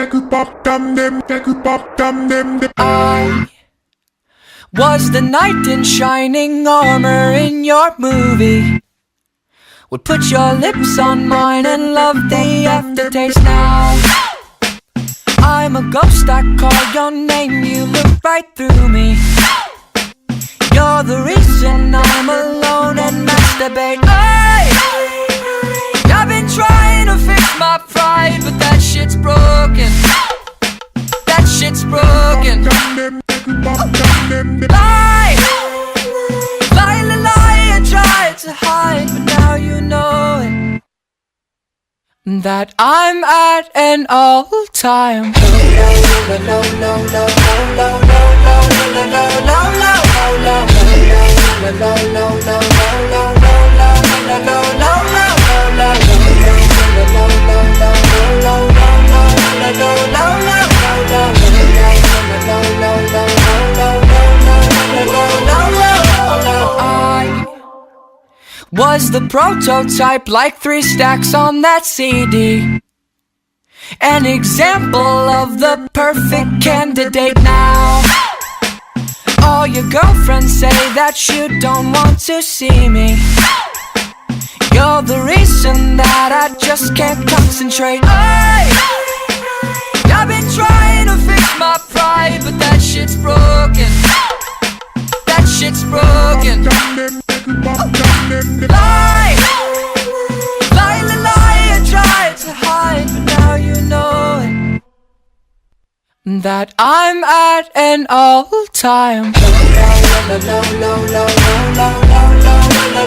I was the knight in shining armor in your movie. Would put your lips on mine and love the aftertaste now. I'm a ghost, I call your name, you look right through me. You're the reason I'm alone and masturbate. That I'm at an all-time I was the prototype, like three stacks on that CD. An example of the perfect candidate now. All your girlfriends say that you don't want to see me. You're the reason that I just can't concentrate. Hey! I've been trying to fix my pride, but that shit's broken. That shit's broken. ก in the lie. Lie, lie, lie, I tried to hide, but now you know it. That I'm at an all time. Low, low, low, low, low, low, low, low, low, low.